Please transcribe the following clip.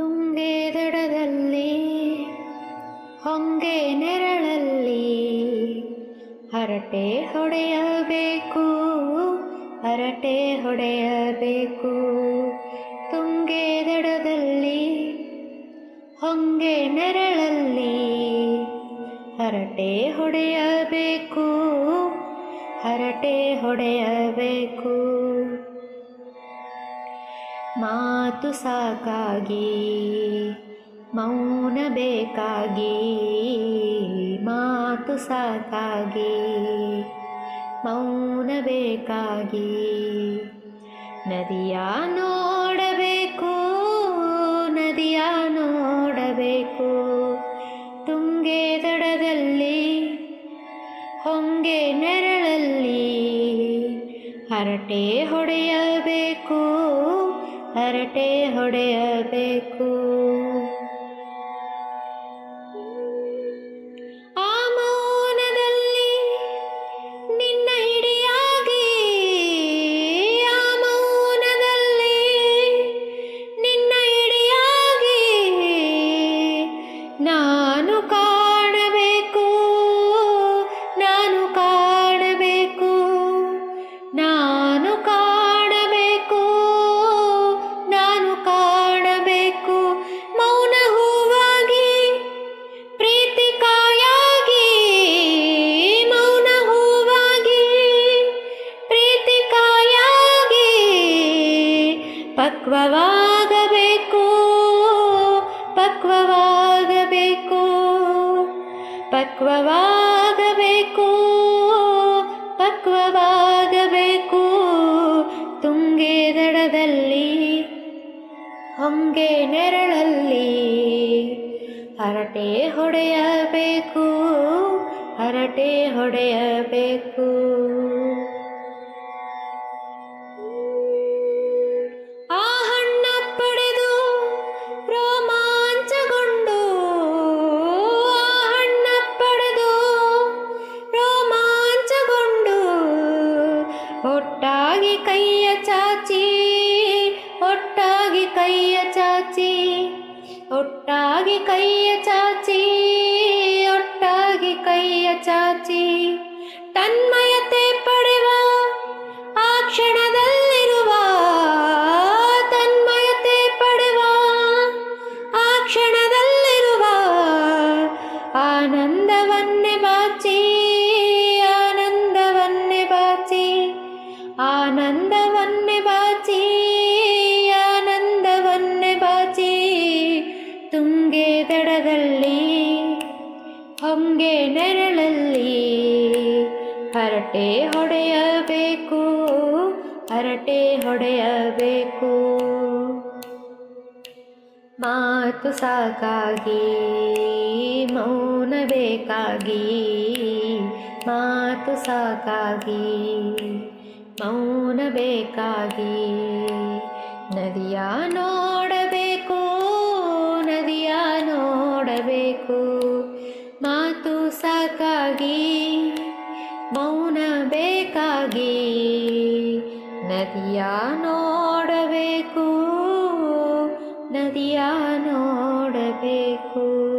ತುಂಗೆ ದಡದಲ್ಲಿ, ಹೊಂಗೆ ನೆರಳಲ್ಲಿ, ಹರಟೆ ಹೊಡೆಯಬೇಕು ಹರಟೆ ಹೊಡೆಯಬೇಕು. ತುಂಗೆ ದಡದಲ್ಲಿ, ಹೊಂಗೆ ನೆರಳಲ್ಲಿ, ಹರಟೆ ಹೊಡೆಯಬೇಕು ಹರಟೆ ಹೊಡೆಯಬೇಕು. ಮಾತು ಸಾಕಾಗಿ, ಮೌನ ಬೇಕಾಗಿ, ಮಾತು ಸಾಕಾಗಿ, ಮೌನ ಬೇಕಾಗಿ. ನದಿಯ ನೋಡಬೇಕು ನದಿಯ ನೋಡಬೇಕು, ತುಂಗೆ ದಡದಲ್ಲಿ, ಹೊಂಗೆ ನೆರಳಲ್ಲಿ, ಹರಟೆ ಹೊಡೆಯಬೇಕು. ಹರಟೆ ಹೊಡೆಯಬೇಕು. ಆ ಮೌನದಲ್ಲಿ ನಿನ್ನ ಹಿಡಿಯಾಗಿ ಆ ಮೌನದಲ್ಲಿ ನಿನ್ನ ಹಿಡಿಯಾಗಿ ನಾನು ಕಾಣಬೇಕು ಪಕ್ವವಾಗಬೇಕು ಪಕ್ವವಾಗಬೇಕು ಪಕ್ವವಾಗಬೇಕು ಪಕ್ವವಾಗಬೇಕು. ತುಂಗೆ ದಡದಲ್ಲಿ ಹೊಂಗೆ ನೆರಳಲ್ಲಿ ಹರಟೆ ಹೊಡೆಯಬೇಕು ಹರಟೆ ಹೊಡೆಯಬೇಕು. ಒಟ್ಟಾಗಿ ಕೈಯ ಚಾಚಿ ಒಟ್ಟಾಗಿ ಕೈಯ ಚಾಚಿ ಒಟ್ಟಾಗಿ ಕೈಯ ಚಾಚಿ ಒಟ್ಟಾಗಿ ಕೈಯ ಚಾಚಿ. ತನ್ಮಯತೆ ಹರಟೆ ಹೊಡೆಯಬೇಕು ಹರಟೆ ಹೊಡೆಯಬೇಕು. ಮಾತು ಸಾಕಾಗಿ, ಮೌನ ಬೇಕಾಗಿ, ಮಾತು ಸಾಕಾಗಿ, ಮೌನ ಬೇಕಾಗಿ. ನದಿಯ ನೋಡಬೇಕು ನದಿಯ ನೋಡಬೇಕು. ಮಾತು ಸಾಕಾಗಿ ಮೌನ ಬೇಕಾಗಿ ನದಿಯ ನೋಡಬೇಕು ನದಿಯ ನೋಡಬೇಕು.